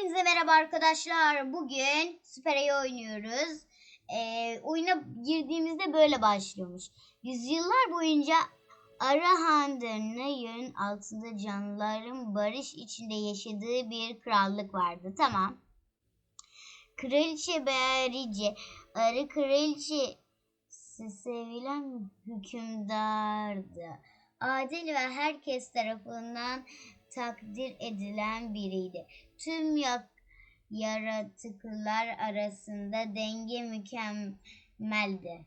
Hepinize merhaba arkadaşlar. Bugün Süper Ayı oynuyoruz. Ee, oyuna girdiğimizde böyle başlıyormuş. Yüzyıllar boyunca Arahan'ın altında canlıların barış içinde yaşadığı bir krallık vardı. Tamam. Kraliçe Bearice, arı kraliçe sevilen hükümdardı. Adil ve herkes tarafından takdir edilen biriydi. Tüm ya- yaratıklar arasında denge mükemmeldi.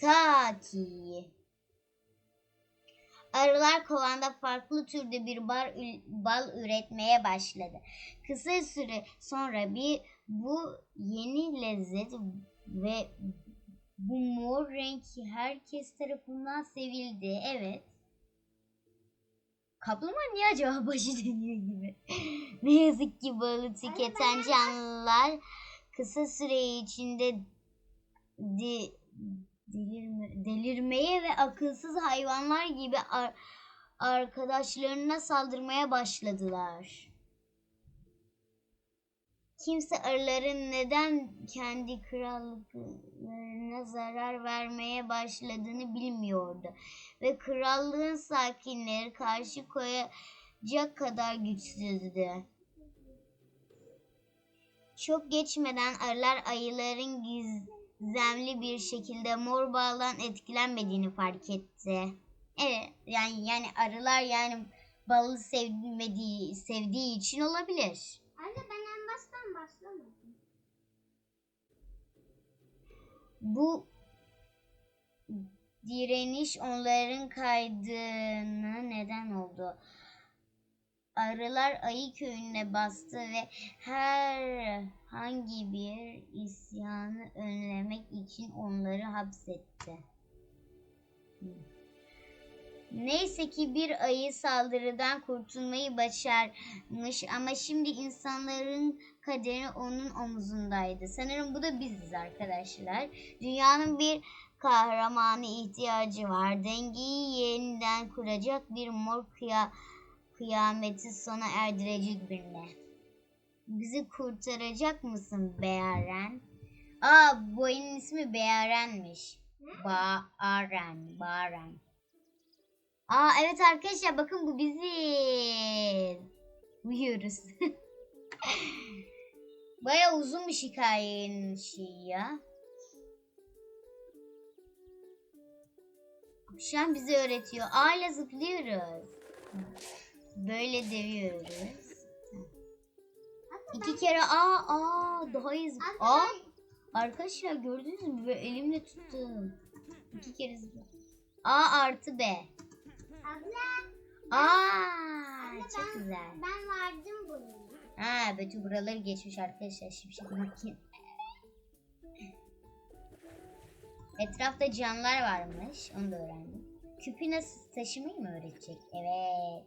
Ta ki arılar kovanda farklı türde bir bar, ü- bal üretmeye başladı. Kısa süre sonra bir bu yeni lezzet ve bu mor renk herkes tarafından sevildi. Evet. Kaplumbağa niye acaba başı dönüyor gibi? ne yazık ki balı tüketen canlılar kısa süre içinde di- delirme- delirmeye ve akılsız hayvanlar gibi ar- arkadaşlarına saldırmaya başladılar. Kimse arıların neden kendi krallıklarına zarar vermeye başladığını bilmiyordu ve krallığın sakinleri karşı koyacak kadar güçsüzdü. Çok geçmeden arılar ayıların gizemli bir şekilde mor bağdan etkilenmediğini fark etti. Evet, yani yani arılar yani balı sevmediği sevdiği için olabilir. Anne Bu direniş onların kaydığına neden oldu. Arılar ayı köyüne bastı ve herhangi bir isyanı önlemek için onları hapsetti. Neyse ki bir ayı saldırıdan kurtulmayı başarmış ama şimdi insanların kaderi onun omuzundaydı. Sanırım bu da biziz arkadaşlar. Dünyanın bir kahramana ihtiyacı var. Dengeyi yeniden kuracak bir mor kıya, kıyameti sona erdirecek birine. Bizi kurtaracak mısın Bearen? Aa bu oyunun ismi Bearen'miş. Baaren, Baren. Aa evet arkadaşlar bakın bu biziz. Uyuyoruz. Baya uzunmuş hikayenin şeyi ya. Şu an bize öğretiyor. A ile zıplıyoruz. Böyle dövüyoruz. İki kere A, A daha iyi A. Arkadaşlar gördünüz mü? Böyle elimle tuttum. İki kere zıpla. A artı B. Abla Aa, çok güzel. ben vardım bunu. Ha, bütün buraları geçmiş arkadaşlar. Şimşek makin. Etrafta canlılar varmış. Onu da öğrendim. Küpü nasıl taşımayı mı öğretecek? Evet.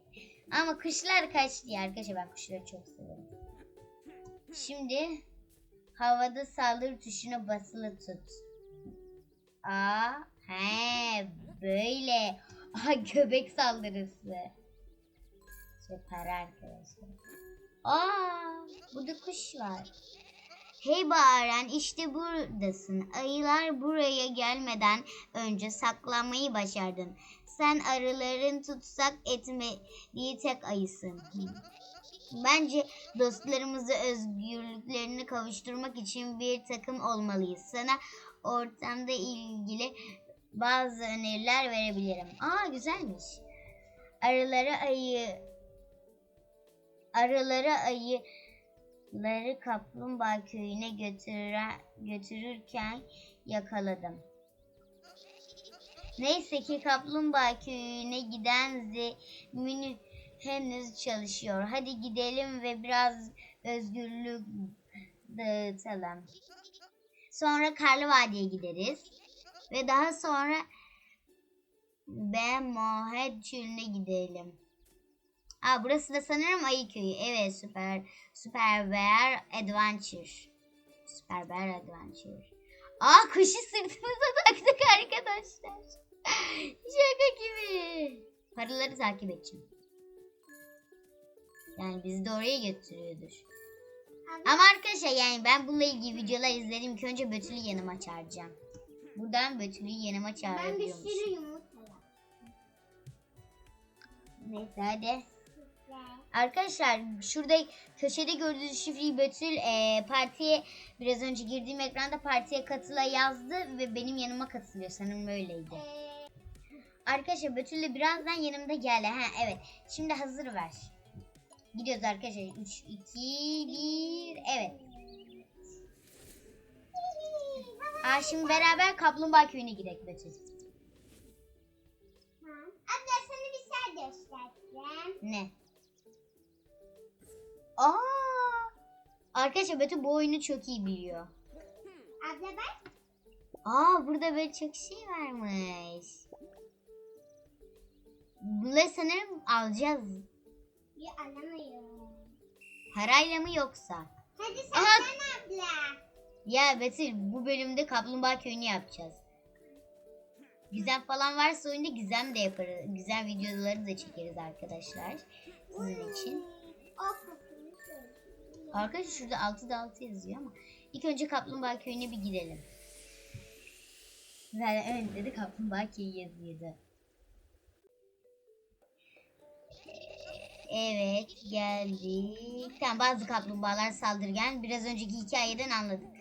Ama kuşlar kaçtı ya arkadaşlar. Ben kuşları çok severim. Şimdi havada saldırı tuşuna basılı tut. Aa, he böyle. Aha göbek saldırısı. Süper arkadaşlar. Aa, burada kuş var. Hey Baren işte buradasın. Ayılar buraya gelmeden önce saklanmayı başardın. Sen arıların tutsak etmediği tek ayısın. Bence dostlarımızı özgürlüklerini kavuşturmak için bir takım olmalıyız. Sana ortamda ilgili bazı öneriler verebilirim. Aa güzelmiş. Arıları ayı arıları ayıları kaplumbağa köyüne götüre, götürürken yakaladım. Neyse ki kaplumbağa köyüne giden zemin henüz çalışıyor. Hadi gidelim ve biraz özgürlük dağıtalım. Sonra Karlı Vadi'ye gideriz. Ve daha sonra Ben Mohed Çölü'ne gidelim. Aa, burası da sanırım Ayı Köyü. Evet süper. Süper Bear Adventure. Süper Bear Adventure. Aa kuşu sırtımıza taktık arkadaşlar. Şaka gibi. Paraları takip edeceğim. Yani bizi de oraya götürüyordur. Ama arkadaşlar yani ben bununla ilgili videolar izledim. İlk önce Betül'ü yanıma çağıracağım. Buradan Betül'ü yanıma ben bir sürü yumurta yaptım. Neyse hadi. Arkadaşlar şurada köşede gördüğünüz şifreyi Betül e, partiye biraz önce girdiğim ekranda partiye katıla yazdı ve benim yanıma katılıyor. Sanırım öyleydi. Ee, Arkadaşlar Betül de birazdan yanımda geldi. Ha evet. Şimdi hazır ver. Gidiyoruz arkadaşlar. 3, 2, 1. Evet. Aa, şimdi beraber Kaplumbağa Köyü'ne gidelim. Tamam. Abla sana bir şey göstereceğim. Ne? Aa! Arkadaşlar Betül bu oyunu çok iyi biliyor. Abla bak. Aa burada böyle çok şey varmış. Bunları sanırım alacağız. Bir alamıyorum. Parayla mı yoksa? Hadi sen Aha. sen abla. Ya Betül bu bölümde Kaplumbağa Köyü'nü yapacağız. Gizem falan varsa oyunda gizem de yaparız. Gizem videoları da çekeriz arkadaşlar. Sizin için. Arkadaşlar şurada 6'da 6 yazıyor ama ilk önce Kaplumbağa Köyü'ne bir gidelim. Zaten önde de Kaplumbağa Köyü yazıyordu. Evet geldik. Tamam bazı kaplumbağalar saldırgan. Biraz önceki hikayeden anladık.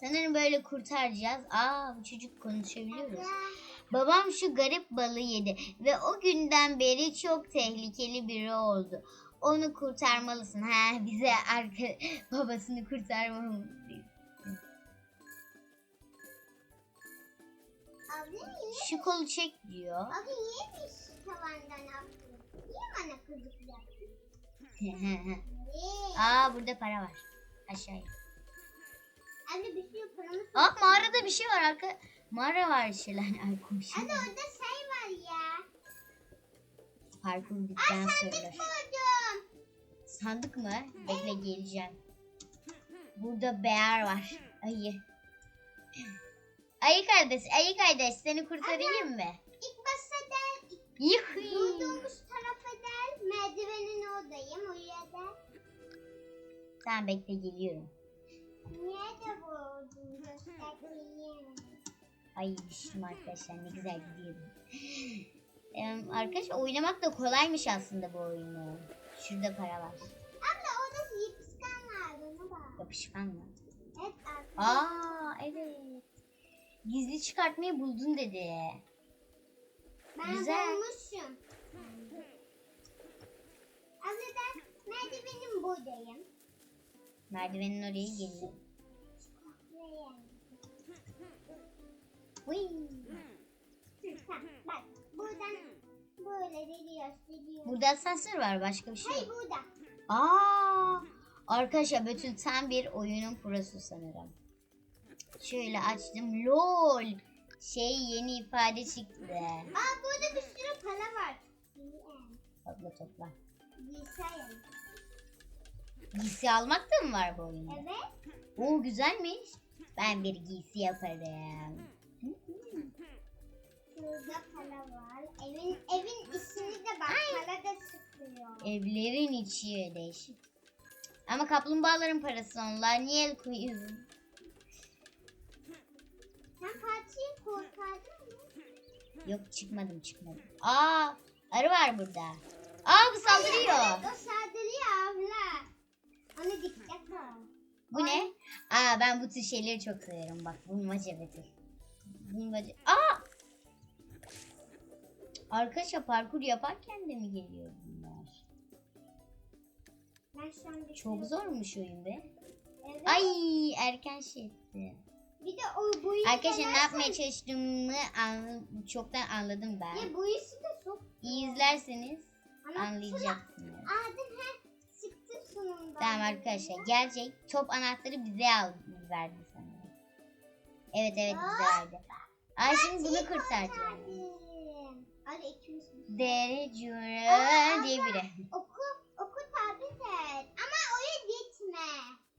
Sanırım böyle kurtaracağız. Aa bu çocuk konuşabiliyoruz. Babam şu garip balığı yedi ve o günden beri çok tehlikeli biri oldu. Onu kurtarmalısın. Ha bize arka babasını kurtarmamız. Şu kolu çek diyor. Abla niye bir tavandan attın? Niye bana kızık yaptın? Aa burada para var. Aşağıya. Abla bir sürü paramız Aa mağarada bir şey var arka. Mağara var şeyler. Ay komşu. Abla orada şey var ya. Parkur bittikten sonra. Buldum. Sandık mı? Bekle geleceğim. Burada bear var. Ayı. Ayı kardeş, ayı kardeş seni kurtarayım mı? İlk başta der, Yuhu. bulduğumuz tarafa der, merdivenin oradayım, oraya der. Tamam bekle geliyorum. Niye de göstereyim. Ay düştüm arkadaşlar ne güzel gidiyorum. Em, arkadaşlar oynamak da kolaymış aslında bu oyunu. Şurada para var. Abla orada yapışkan vardı, ona bak. Yapışkan mı? Evet abla. Aa evet. Gizli çıkartmayı buldun dedi. Ben güzel. bulmuşum. Abla der, merdivenin buradayım. Merdivenin oraya Tamam, bak buradan böyle gidiyoruz, gidiyoruz. Burada asansör var başka bir şey Hayır yok. burada. Aa, arkadaşlar Betül tam bir oyunun prosu sanırım. Şöyle açtım. LOL. Şey yeni ifade çıktı. Aa burada bir sürü para var. Topla topla. Bilsayım. Giysi almak da mı var bu oyunda? Evet. Oo güzelmiş. Ben bir giysi yaparım. Şurada para var. Evin evin içini de bak para da sıkıyor. Evlerin içi değişik. Ama kaplumbağaların parası onlar. Niye el koyuyorsun? Sen Fatih'i kurtardın mı? Yok çıkmadım çıkmadım. Aa arı var burada. Aa bu saldırıyor. Evet o saldırıyor abla. Ona dikkat. Bu ne? Aa ben bu tür şeyleri çok severim. Bak bulmaca Betül. Bulmaca. Aa! Arkadaşlar parkur yaparken de mi geliyor bunlar? Ben şu an bir Çok zormuş oyun be. Evet. Ay erken şey etti. Bir de o boyu Arkadaşlar ne yapmaya çalıştığımı anla- çoktan anladım ben. Ya boyusu da çok. İyi izlerseniz Ama anlayacaksınız. Adem he sonunda. Tamam arkadaşlar gelecek top anahtarı bize al verdi sanırım. Evet evet bize verdi. Ay şimdi bunu kurtaracağım. Hadi ikimiz. Dere Cüre diye biri. Oku, oku tabi et. Ama oraya gitme.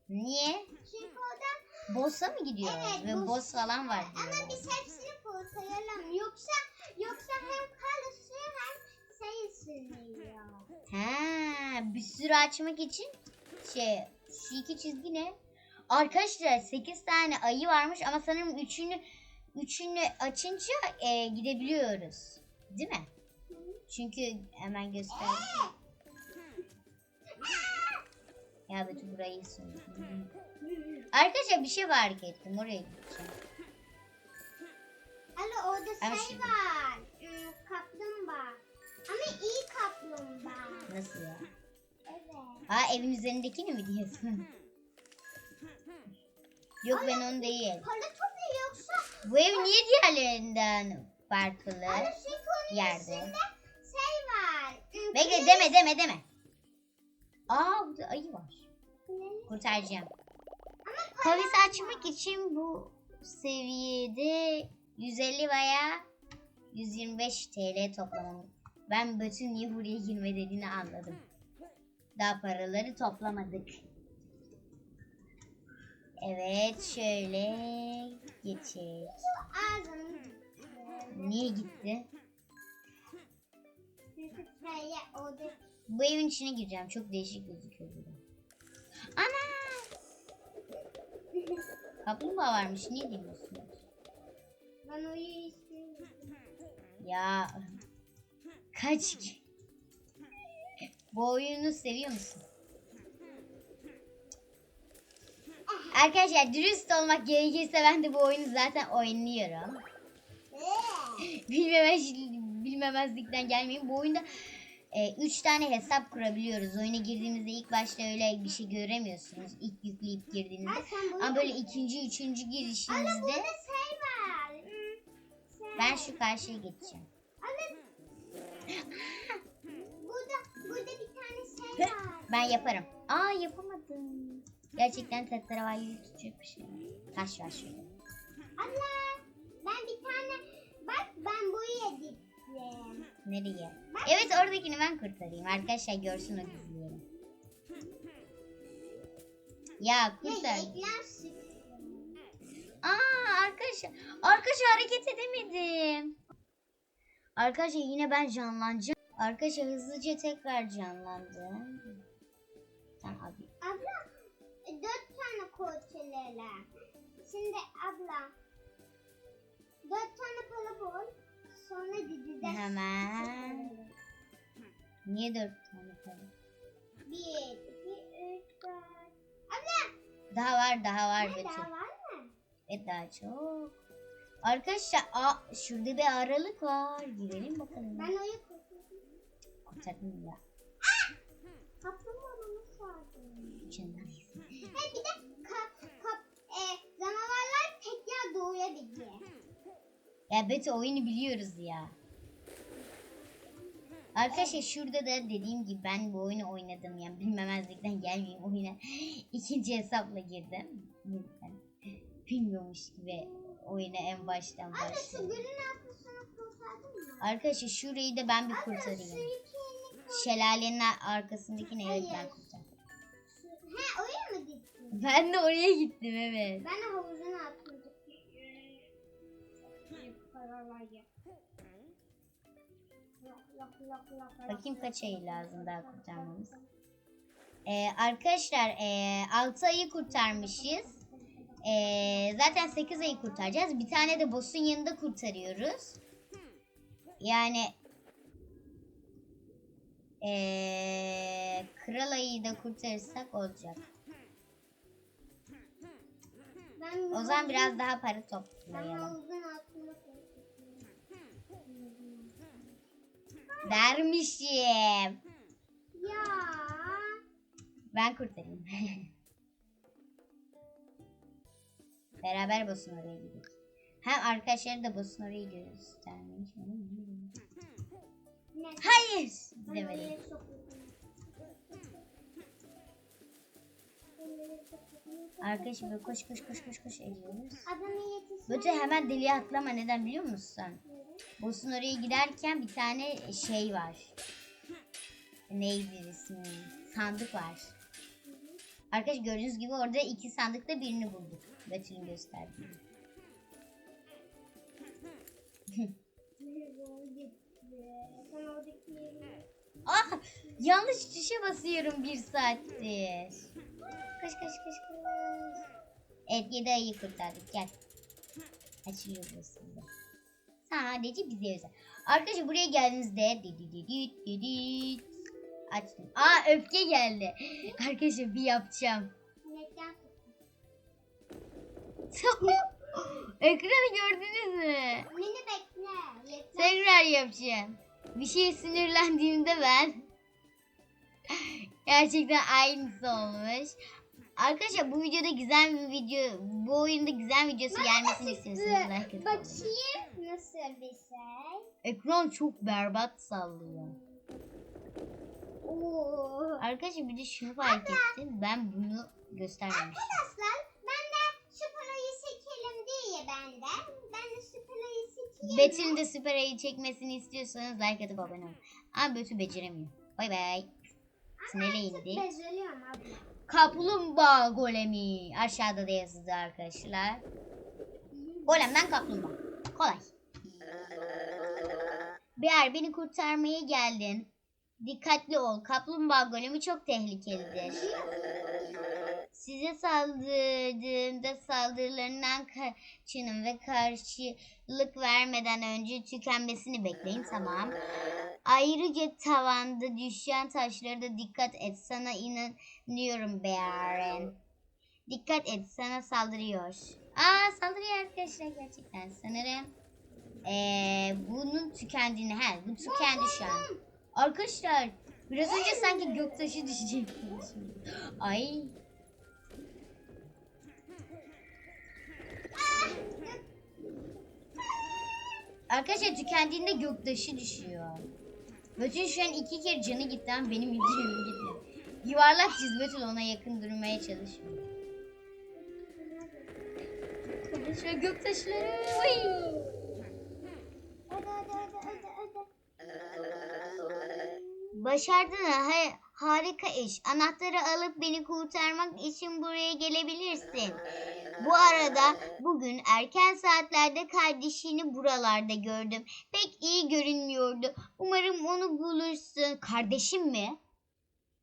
Niye? Çünkü orada Boss'a mı gidiyor? Evet, Ve boss. falan var ama diyor. biz hepsini kurtaralım. Yoksa yoksa hem karısı hem sayı sürüyor. Ha, bir sürü açmak için şey şu iki çizgi ne? Arkadaşlar 8 tane ayı varmış ama sanırım üçünü üçünü açınca e, gidebiliyoruz. Değil mi? Çünkü hemen göster. Ya Betül burayı söyledim. Arkadaşlar bir şey fark ettim. Oraya gideceğim. Alo orada Ama şey var. Hmm, kaplumbağa. Ama iyi kaplumbağa. Nasıl ya? Aa evin üzerindekini mi diyorsun? Yok ben onu değil. Para iyi yoksa Bu ev niye diğerlerinden farklı yerde? şey var. Bekle deme deme deme. Aa burada ayı var. Kurtaracağım. Kafesi açmak için bu seviyede 150 veya 125 TL toplamam. Ben bütün niye buraya girme dediğini anladım. Daha paraları toplamadık. Evet şöyle ağzını Niye gitti? Bu evin içine gireceğim. Çok değişik gözüküyor burada. Ana! Kaplumbağa varmış. Niye demiyorsunuz? ben istiyorum. Ya kaç Bu oyunu seviyor musun? Arkadaşlar dürüst olmak gerekirse ben de bu oyunu zaten oynuyorum. Bilmemez, bilmemezlikten gelmeyin. Bu oyunda 3 tane hesap kurabiliyoruz. Oyuna girdiğinizde ilk başta öyle bir şey göremiyorsunuz. İlk yükleyip girdiğinizde. Ay Ama böyle ikinci, üçüncü Ana girişinizde burada şey var. Hmm, şey. ben şu karşıya geçeceğim. Ben yaparım. Aa yapamadım. Gerçekten tahterevalli tutacak bir şey. var. Taş var şurada. Allah. Ben bir tane bak ben buraya gittim. Nereye? Evet oradakini ben kurtarayım. Arkadaşlar görsün o gizlileri. Ya kurtar. Aa arkadaşlar. Arkadaşlar hareket edemedim. Arkadaşlar yine ben canlanacağım. Arkadaşlar hızlıca tekrar canlandım. Tamam abi. Abla e, dört tane koçelerle. Şimdi abla dört tane para bul. Sonra didide. Hemen. Niye dört tane falan? Bir, iki, üç, dört. Abla. Daha var daha var Ne daha var mı? Ve daha çok. Arkadaşlar aa, şurada bir aralık var. Girelim bakalım. Ben oraya kurtuldum. Kurtardım ya. Canım. He bir de kap, kap, e, canavarlar tekrar doğuyabiliyor. Ya Betül oyunu biliyoruz ya. Arkadaşlar şurada da dediğim gibi ben bu oyunu oynadım yani bilmemezlikten gelmeyeyim oyuna. İkinci hesapla girdim. Bilmiyormuş gibi oyuna en baştan şu başladım. gölün arkasını kurtardın mı? Arkadaşlar şurayı da ben bir kurtarayım. Şelalenin arkasındakini evet ben Hayır. kurtardım. He oraya mı gittin? Ben de oraya gittim evet. Ben de havuzun altına. Bakayım kaç ayı lazım daha kurtarmamız. Ee, arkadaşlar e, 6 ayı kurtarmışız. Ee, zaten 8 ayı kurtaracağız. Bir tane de boss'un yanında kurtarıyoruz. Yani ee, kral ayıyı da kurtarırsak olacak. Ben O zaman biraz daha para toplayalım. Dermişim. Ya. Ben kurtarayım. Beraber boss'un oraya gidiyoruz. Hem arkadaşları da boss'un orayı göstermeyi Ne? Hayır demedim. Arkadaşım koş koş koş koş koş ediyoruz. Böyle hemen deliye atlama neden biliyor musun? Boss'un oraya giderken bir tane şey var. Neydi ismi? Sandık var. Arkadaş gördüğünüz gibi orada iki sandıkta birini bulduk. Betül'ün gösterdiği. Ah! Yanlış tuşa basıyorum bir saattir. Koş koş koş koş. Evet yedi ayıyı kurtardık gel. Açılıyor burası bize. Sadece bize özel. Arkadaşlar buraya geldiğinizde. Açtım. Aa öfke geldi. Arkadaşlar bir yapacağım. Ekranı gördünüz mü? Beni bekle. Tekrar yapacağım. Bir şeye sinirlendiğimde ben gerçekten aynısı olmuş. Arkadaşlar bu videoda güzel bir video, bu oyunda güzel videosu gelmesini like atın. Bakayım nasıl bir şey. Ekran çok berbat sallıyor. Oo. Arkadaşlar bir de şunu fark ettim. Ben bunu göstermemiştim. Arkadaşlar ben de şu parayı çekelim diye ben de. Ben de şu parayı çekeyim. Betül'ün de süper ayı çekmesini istiyorsanız like atıp abone olun. Ama Betül beceremiyor. Bay bay. Tünele indi. Kaplumbağa golemi. Aşağıda da yazılı arkadaşlar. Golemden kaplumbağa. Kolay. Beğer beni kurtarmaya geldin. Dikkatli ol. Kaplumbağa golemi çok tehlikelidir. Size saldırdığında saldırılarından kaçının ve karşılık vermeden önce tükenmesini bekleyin. Tamam. Ayrıca tavanda düşen taşlara da dikkat et. Sana inanıyorum Bearen. Dikkat et sana saldırıyor. Aa saldırıyor arkadaşlar gerçekten. Sanırım ee, bunun tükendiğini. He bu tükendi şu an. Arkadaşlar biraz önce sanki göktaşı düşecek. Ay. Arkadaşlar tükendiğinde göktaşı düşüyor. Betül şu an iki kere canı gitti ama benim canım gitmiyor. Yuvarlak çiz Betül ona yakın durmaya çalışıyor. Arkadaşlar göktaşları. Hadi hadi hadi hadi. Başardın ha, ha- harika iş. Anahtarı alıp beni kurtarmak için buraya gelebilirsin. Bu arada bugün erken saatlerde kardeşini buralarda gördüm. Pek iyi görünmüyordu. Umarım onu bulursun. Kardeşim mi?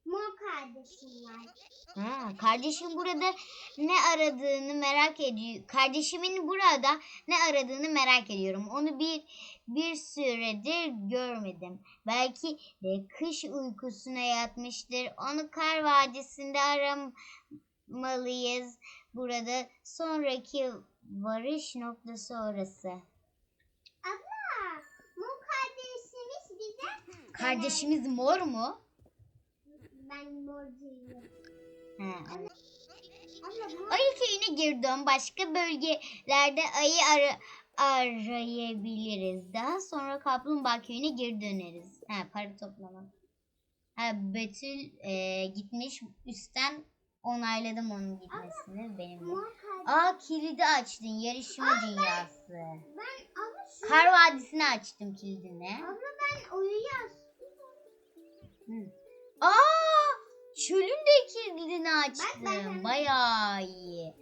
Mor kardeşim var. Ha, kardeşim burada ne aradığını merak ediyor. Kardeşimin burada ne aradığını merak ediyorum. Onu bir bir süredir görmedim. Belki de kış uykusuna yatmıştır. Onu kar vadisinde aramalıyız. Burada sonraki varış noktası orası. Abla mor kardeşimiz bize. Kardeşimiz mor mu? Ben mor değilim. Ha, evet. Abla mor. Ayı köyüne dön. Başka bölgelerde ayı ara arayabiliriz. Daha sonra kaplumbağa köyüne geri döneriz. Ha, para toplamak. Ha, Betül e, gitmiş. Üstten onayladım onun gitmesini. Benim. Mor kardeşim. Aa kilidi açtın. Yarışma dünyası. Ben abla şu. Kar Vadisi'ni açtım kilidini. Abla ben uyuyor. Hı. Aa! Çölün de kilidini açtım. ben- Bayağı iyi.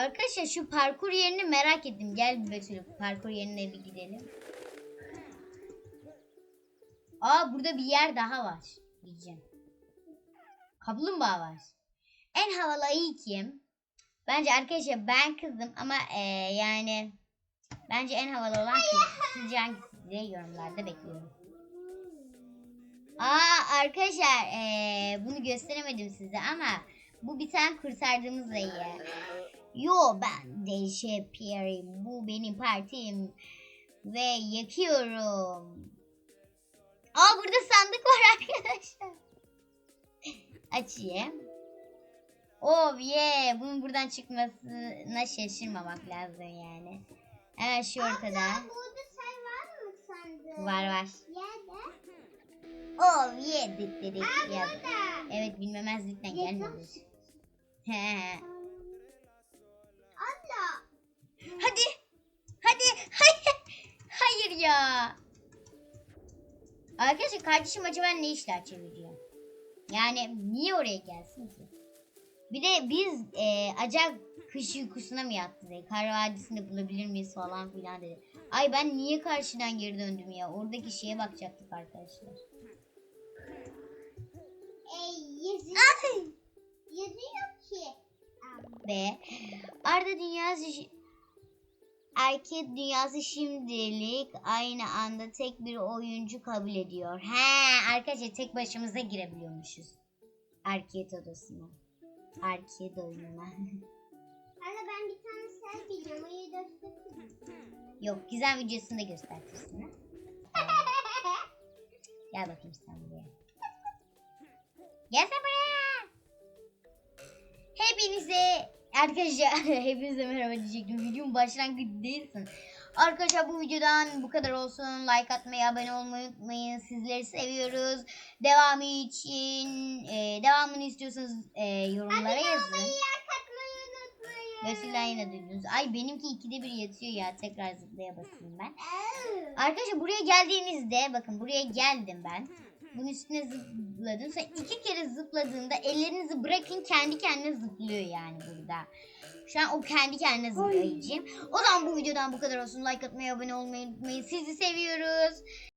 Arkadaşlar şu parkur yerini merak ettim. Gel Betül parkur yerine bir gidelim. Aa burada bir yer daha var. Diyeceğim. Kaplumbağa var. En havalı ayı kim? Bence arkadaşlar ben kızım ama eee, yani bence en havalı olan kız. Sizce hangisi diye yorumlarda bekliyorum. Aa arkadaşlar eee, bunu gösteremedim size ama bu bir tane kurtardığımız ayı. Yo ben Deşe Pierre bu benim partim ve yakıyorum. Aa burada sandık var arkadaşlar. Açayım. Oh yeah bunun buradan çıkmasına şaşırmamak lazım yani. Hemen şu ortada. Abla burada şey var mı sandın? Var var. Yerde. Oh yeah dik dedik Aa burada. Evet bilmemezlikten gelmiyoruz. He ya. Arkadaşlar kardeşim acaba ne işler çeviriyor? Yani niye oraya gelsin ki? Bir de biz e, acaba kış uykusuna mı yattı dedi. Kar Vadisi'nde bulabilir miyiz falan filan dedi. Ay ben niye karşıdan geri döndüm ya? Oradaki şeye bakacaktık arkadaşlar. Yazıyor, yazıyor ki. Ve Arda dünyası şi- erkek dünyası şimdilik aynı anda tek bir oyuncu kabul ediyor. He arkadaşlar tek başımıza girebiliyormuşuz. Erkek odasına. Erkek oyununa. Anne ben bir tane sen biliyorum. Ayı göstereyim. Yok güzel videosunu da göstertirsin. ha? Gel bakayım sen buraya. Gel sen buraya. Hepinize arkadaşlar hepinize merhaba diyecektim. Videonun başlangıcı değilsin. Arkadaşlar bu videodan bu kadar olsun. Like atmayı, abone olmayı unutmayın. Sizleri seviyoruz. Devamı için e, devamını istiyorsanız e, yorumlara yazın. Yer katmayı unutmayın. Yine duydunuz. Ay benimki ikide bir yatıyor ya. Tekrar zıplaya basayım ben. Arkadaşlar buraya geldiğinizde bakın buraya geldim ben. Bunun üstüne zıpladım. Sonra iki kere zıpladığında ellerinizi bırakın kendi kendine zıplıyor yani burada. Şu an o kendi kendine zıplayacağım. O zaman bu videodan bu kadar olsun. Like atmayı, abone olmayı unutmayın. Sizi seviyoruz.